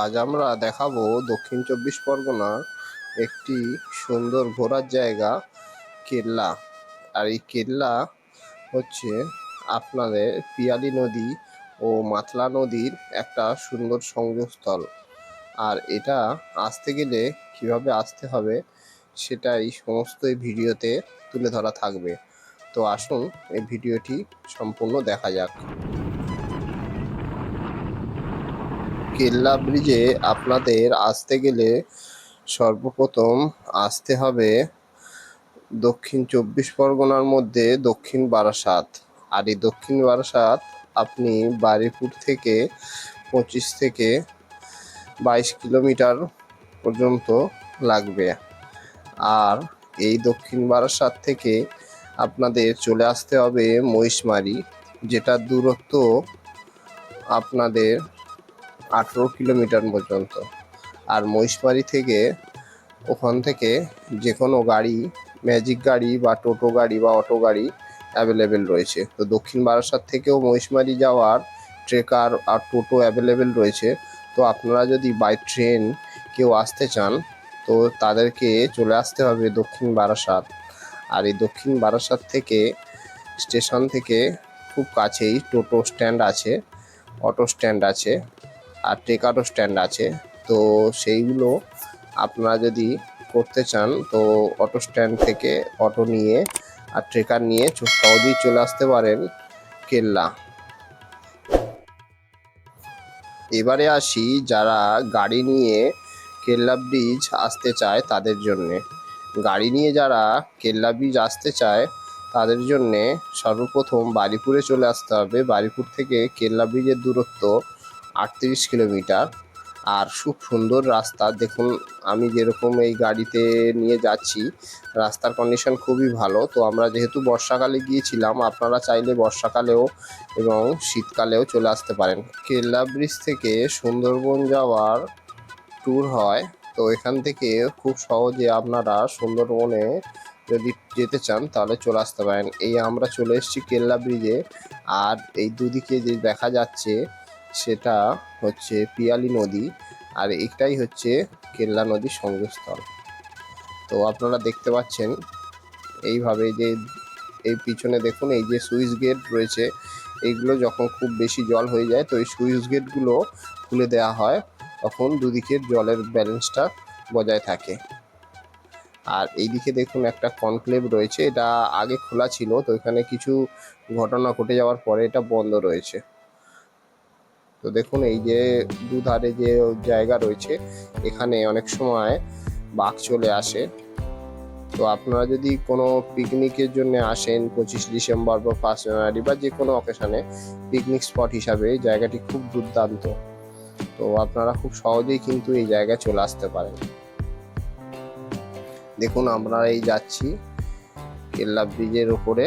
আজ আমরা দেখাবো দক্ষিণ চব্বিশ পরগনার একটি সুন্দর ঘোরার জায়গা, কেল্লা। আর এই কেল্লা হচ্ছে আপনাদের পিয়ালি নদী ও মাতলা নদীর একটা সুন্দর সংযোগস্থল আর এটা আসতে গেলে কীভাবে আসতে হবে সেটা এই সমস্ত ভিডিওতে তুলে ধরা থাকবে। তো আসুন এই ভিডিওটি সম্পূর্ণ দেখা যাক। কেল্লা ব্রিজে আপনাদের আসতে গেলে সর্বপ্রথম আসতে হবে দক্ষিণ চব্বিশ পরগনার মধ্যে দক্ষিণ বারাসাত। আর এই দক্ষিণ বারাসাত আপনি বারিপুর থেকে পঁচিশ থেকে বাইশ কিলোমিটার পর্যন্ত লাগবে। আর এই দক্ষিণ বারাসাত থেকে আপনাদের চলে আসতে হবে মহিষমারি যেটার দূরত্ব আপনাদের আঠেরো কিলোমিটার পর্যন্ত। আর মহিষমারি থেকে ওখান থেকে যে কোনো গাড়ি ম্যাজিক গাড়ি বা টোটো গাড়ি বা অটো গাড়ি অ্যাভেলেবেল রয়েছে। তো দক্ষিণ বারাসাত থেকেও মহিষমারি যাওয়ার ট্রেকার আর টোটো অ্যাভেলেবেল রয়েছে। তো আপনারা যদি বাই ট্রেন কেউ আসতে চান, তো তাদেরকে চলে আসতে হবে দক্ষিণ বারাসাত। আর এই দক্ষিণ বারাসাত থেকে স্টেশন থেকে খুব কাছেই টোটো স্ট্যান্ড আছে, অটো স্ট্যান্ড আছে। আর ট্রেকারও স্ট্যান্ড আছে। তো সেইগুলো আপনারা যদি করতে চান, তো অটো স্ট্যান্ড থেকে অটো নিয়ে আর ট্রেকার নিয়ে সহজেই চলে আসতে পারেন কেল্লা। এবারে আসি যারা গাড়ি নিয়ে কেল্লা ব্রিজ আসতে চায় তাদের জন্যে। গাড়ি নিয়ে যারা কেল্লা ব্রিজ আসতে চায় তাদের জন্যে সর্বপ্রথম বারিপুরে চলে আসতে হবে। বারিপুর থেকে কেল্লা ব্রিজের দূরত্ব আটত্রিশ কিলোমিটার। আর খুব সুন্দর রাস্তা। দেখুন, আমি যেরকম এই গাড়িতে নিয়ে যাচ্ছি, রাস্তার কন্ডিশন খুবই ভালো। তো আমরা যেহেতু বর্ষাকালে গিয়েছিলাম, আপনারা চাইলে বর্ষাকালেও এবং শীতকালেও চলে আসতে পারেন। কেল্লা ব্রিজ থেকে সুন্দরবন যাওয়ার ট্যুর হয়। তো এখান থেকে খুব সহজে আপনারা সুন্দরবনে যদি যেতে চান, তাহলে চলে আসতে পারেন। এই আমরা চলে এসেছি কেল্লা ব্রিজে। আর এই দুদিকে যে দেখা যাচ্ছে সেটা হচ্ছে পিয়ালি নদী আর এটাই হচ্ছে কেল্লা নদীর সংযোগস্থল তো আপনারা দেখতে পাচ্ছেন এইভাবে যে এই পিছনে দেখুন, এই যে সুইচ গেট রয়েছে, এইগুলো যখন খুব বেশি জল হয়ে যায়, তো এই সুইচ গেটগুলো খুলে দেওয়া হয়, তখন দুদিকের জলের ব্যালেন্সটা বজায় থাকে। আর এইদিকে দেখুন একটা কনক্লেভ রয়েছে, এটা আগে খোলা ছিল, তো এখানে কিছু ঘটনা ঘটে যাওয়ার পরে এটা বন্ধ রয়েছে। তো দেখুন, এই যে দুধারে যে জায়গা রয়েছে, এখানে অনেক সময় বাঘ চলে আসে। তো আপনারা যদি কোনো পিকনিকের জন্য আসেন পঁচিশ ডিসেম্বর বা ফার্স্ট জানুয়ারি বা যে কোনো অকেশনে পিকনিক স্পট হিসাবে জায়গাটি খুব দুর্দান্ত। তো আপনারা খুব সহজেই কিন্তু এই জায়গায় চলে আসতে পারেন। দেখুন, আমরা এই যাচ্ছি কেল্লা ব্রিজের ওপরে।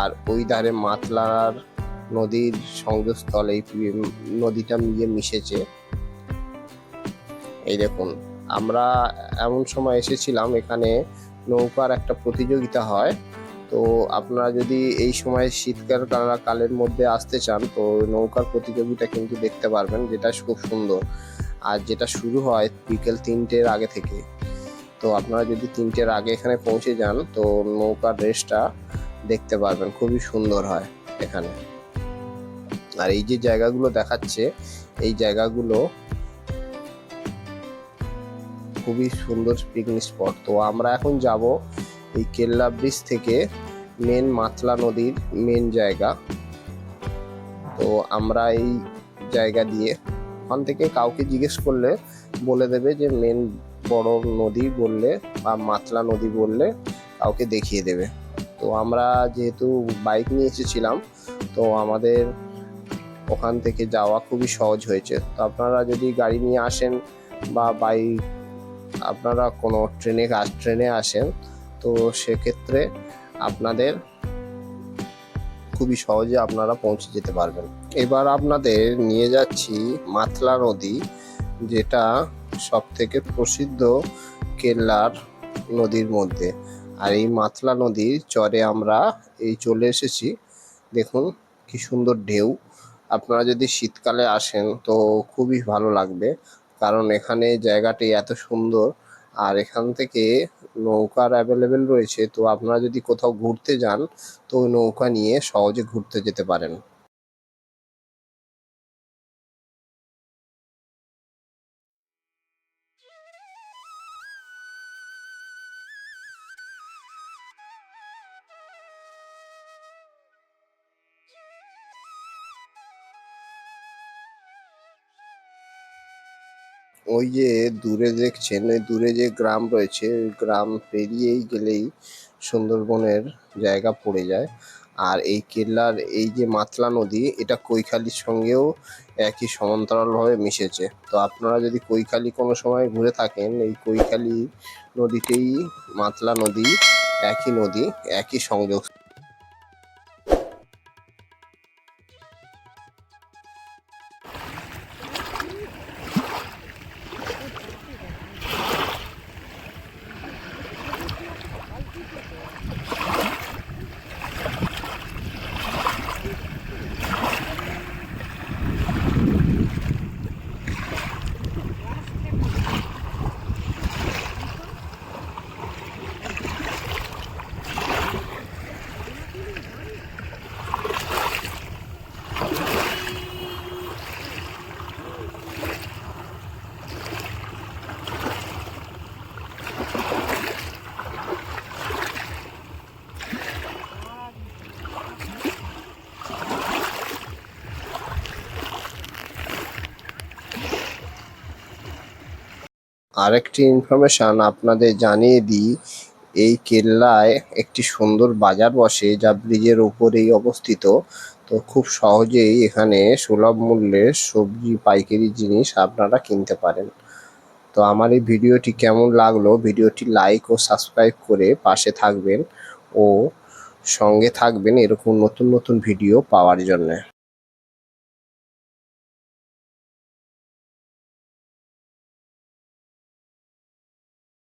আর ওই ধারে মাতলার নদীর সংযোগস্থল এই নদীটা মিয়ে মিশেছে। এই দেখুন, আমরা এমন সময় এসেছিলাম, এখানে নৌকার একটা প্রতিযোগিতা হয়। তো আপনারা যদি এই সময় শীতকাল কালের মধ্যে আসতে চান, তো নৌকার প্রতিযোগিতা কিন্তু দেখতে পারবেন, যেটা খুব সুন্দর। আর যেটা শুরু হয় বিকেল তিনটের আগে থেকে। তো আপনারা যদি তিনটের আগে এখানে পৌঁছে যান, তো নৌকার রেসটা দেখতে পারবেন, খুবই সুন্দর হয় এখানে। আর এই যে জায়গাগুলো দেখাচ্ছে, এই জায়গাগুলো খুবই সুন্দর পিকনিক স্পট তো আমরা এখন যাব এই কেল্লা ব্রিজ থেকে মেন মাতলা নদীর মেন জায়গা। তো আমরা এই জায়গা দিয়ে ওখান থেকে কাউকে জিজ্ঞেস করলে বলে দেবে যে মেন বড় নদী বললে বা মাতলা নদী বললে কাউকে দেখিয়ে দেবে। তো আমরা যেহেতু বাইক নিয়ে এসেছিলাম, তো আমাদের ওখান থেকে যাওয়া খুবই সহজ হয়েছে। তো আপনারা যদি গাড়ি নিয়ে আসেন বা বাইক আপনারা কোনো ট্রেনে ট্রেনে আসেন, তো সেক্ষেত্রে আপনাদের খুবই সহজে আপনারা পৌঁছে যেতে পারবেন। এবার আপনাদের নিয়ে যাচ্ছি মাতলা নদী, যেটা সব থেকে প্রসিদ্ধ কেল্লার নদীর মধ্যে। আর এই মাতলা নদীর চরে আমরা এই চলে এসেছি। দেখুন কি সুন্দর ঢেউ। আপনারা যদি শীতকালে আসেন, তো খুবই ভালো লাগবে। কারণ এখানে জায়গাটি এত সুন্দর, আর এখান থেকে নৌকার অ্যাভেলেবেল রয়েছে। তো আপনারা যদি কোথাও ঘুরতে যান, তো নৌকা নিয়ে সহজে ঘুরতে যেতে পারেন। ওই যে দূরে দেখছেন ওই দূরে যে গ্রাম রয়েছে, ওই গ্রাম পেরিয়েই গেলেই সুন্দরবনের জায়গা পড়ে যায়। আর এই কেল্লার এই যে মাতলা নদী, এটা কৈখালির সঙ্গেও একই সমান্তরালভাবে মিশেছে। তো আপনারা যদি কৈখালি কোনো সময় ঘুরে থাকেন, এই কৈখালি নদীতেই মাতলা নদী একই নদী, একই সংযোগ। Thank you. আরেকটি ইনফরমেশন আপনাদের জানিয়ে দিই, এই কেল্লায় একটি সুন্দর বাজার বসে যা ব্রিজের উপরেই অবস্থিত। তো খুব সহজেই এখানে সুলভ মূল্যে সবজি, পাইকারি জিনিস আপনারা কিনতে পারেন। তো আমার এই ভিডিওটি কেমন লাগল, ভিডিওটি লাইক ও সাবস্ক্রাইব করে পাশে থাকবেন ও সঙ্গে থাকবেন এরকম নতুন নতুন ভিডিও পাওয়ার জন্যে।